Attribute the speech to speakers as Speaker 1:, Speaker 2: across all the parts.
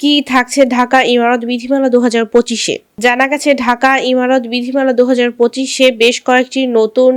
Speaker 1: কি থাকছে ঢাকা ইমারত বিধিমালা দু হাজার পঁচিশে? জানা গেছে, ঢাকা ইমারত বিধিমালা দু হাজার পঁচিশে বেশ কয়েকটি নতুন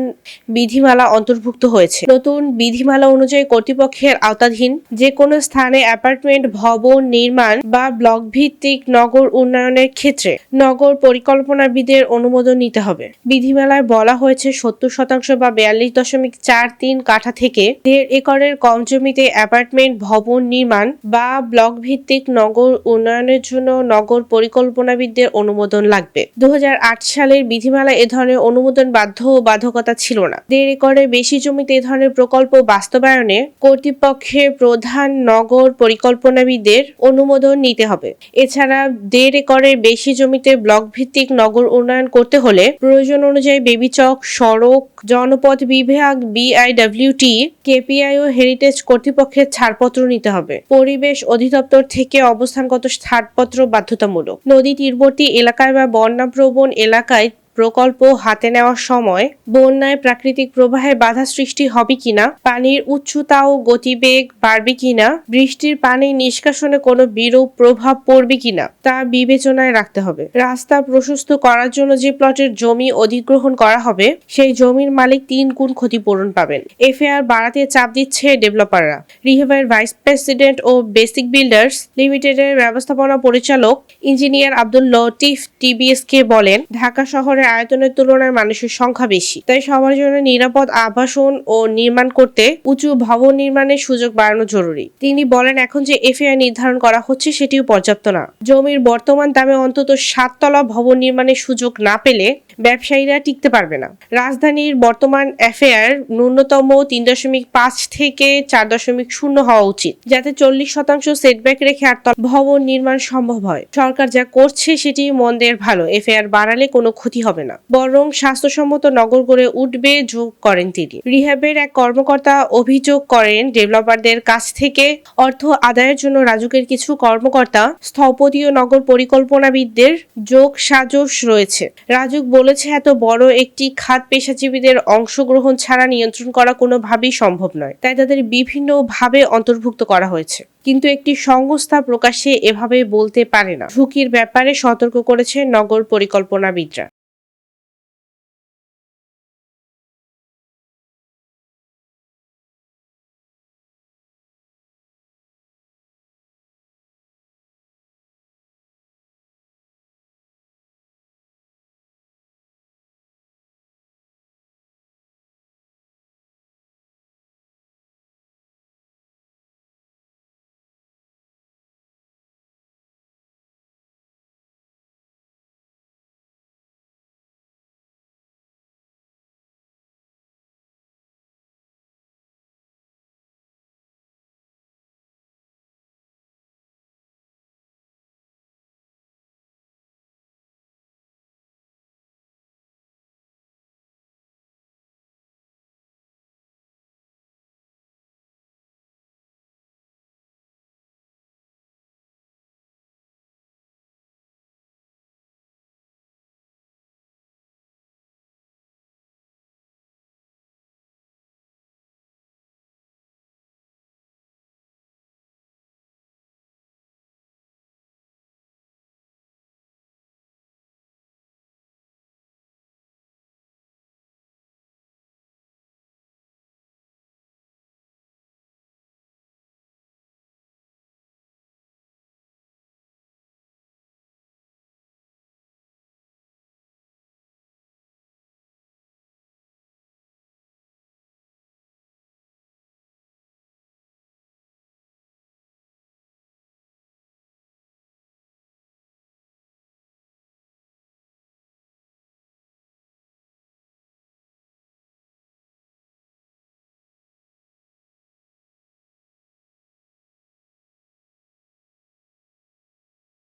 Speaker 1: বিধিমালা অন্তর্ভুক্ত হয়েছে। নতুন বিধিমালা অনুযায়ী কর্তৃপক্ষের আওতাধীন যে কোনো স্থানে অ্যাপার্টমেন্ট, ভবন নির্মাণ বা ব্লক ভিত্তিক নগর উন্নয়নের ক্ষেত্রে নগর পরিকল্পনাবিদের অনুমোদন নিতে হবে। বিধিমালায় বলা হয়েছে, সত্তর শতাংশ বা বিয়াল্লিশ দশমিক চার তিন কাঠা থেকে দেড় একরের কম জমিতে অ্যাপার্টমেন্ট, ভবন নির্মাণ বা ব্লক ভিত্তিক নগর উন্নয়নের জন্য নগর পরিকল্পনাবিদদের অনুমোদন লাগবে। দু হাজার আট সালের বিধিমালা এ ধরনের অনুমোদন বাধ্য ও বাধ্যকতা ছিল না। দেড় একরের বেশি জমিতে এ ধরনের প্রকল্প বাস্তবায়নে কর্তৃপক্ষের প্রধান নগর পরিকল্পনাবিদের অনুমোদন নিতে হবে। এছাড়া দেড় একরের বেশি জমিতে ব্লক ভিত্তিক নগর উন্নয়ন করতে হলে প্রয়োজন অনুযায়ী বেবিচক, সড়ক, জনপথ বিভাগ, বিআইডব্লিউটি, কেপিআই ও হেরিটেজ কর্তৃপক্ষের ছাড়পত্র নিতে হবে। পরিবেশ অধিদপ্তর থেকে অবস্থানগত ছাড়পত্র বাধ্যতামূলক। নদী তীরবর্তী এলাকায় বা বন্যাপ্রবণ এলাকায় প্রকল্প হাতে নেওয়ার সময় বন্যায় প্রাকৃতিক প্রবাহে বাধা সৃষ্টি হবে কিনা, পানির উচ্চতা ও গতিবেগ বাড়বে কিনা, বৃষ্টির পানি নিষ্কাশনে কোনো বিরূপ প্রভাব পড়বে কিনা, তা বিবেচনায় রাখতে হবে। রাস্তা প্রশস্ত করার জন্য যে প্লটের জমি অধিগ্রহণ করা হবে, সেই জমির মালিক তিন গুণ ক্ষতিপূরণ পাবেন। এফএআর বাড়াতে চাপ দিচ্ছে ডেভেলপাররা। রিহেভের ভাইস প্রেসিডেন্ট ও বেসিক বিল্ডার্স লিমিটেডের ব্যবস্থাপনা পরিচালক ইঞ্জিনিয়ার আব্দুল লতিফ টিবিএস কে বলেন, ঢাকা শহরের আয়তনের তুলনায় মানুষের সংখ্যা বেশি। তাই সবার জন্য নিরাপদ আবাসন ও নির্মাণ করতে উঁচু ভবন নির্মাণের সুযোগ বাড়ানো জরুরি। তিনি বলেন, এখন যে এফআই নির্ধারণ করা হচ্ছে সেটিও পর্যাপ্ত না। জমির বর্তমান দামে অন্তত সাততলা ভবন নির্মাণের সুযোগ না পেলে ব্যবসায়ীরা টিকতে পারবে না। রাজধানীর বর্তমান এফআইআর ন্যূনতম তিন দশমিক পাঁচ থেকে চার দশমিক শূন্য হওয়া উচিত, যাতে চল্লিশ শতাংশ সেটব্যাক রেখে আটতলা ভবন নির্মাণ সম্ভব হয়। সরকার যা করছে সেটি মন্দের ভালো, এফআইআর বাড়ালে কোনো ক্ষতি হবে না। বরং স্বাস্থ্যসম্মত নগর গড়ে উঠবে যোগ করেন তিনি। রিহ্যাবের এক কর্মকর্তা অভিযোগ করেন, ডেভেলপারদের কাছ থেকে অর্থ আদায়ের জন্য রাজুকের কিছু কর্মকর্তা স্থপতি ও নগর পরিকল্পনাবিদদের যোগ সাজস রয়েছে। রাজুক বলেছে, এত বড় একটি খাত পেশাজীবীদের অংশগ্রহণ ছাড়া নিয়ন্ত্রণ করা কোনোভাবেই সম্ভব নয়। তাই তাদের বিভিন্নভাবে অন্তর্ভুক্ত করা হয়েছে। কিন্তু একটি সংস্থা প্রকাশ্যে এভাবে বলতে পারে না। ঝুঁকির ব্যাপারে সতর্ক করেছে নগর পরিকল্পনাবিদরা।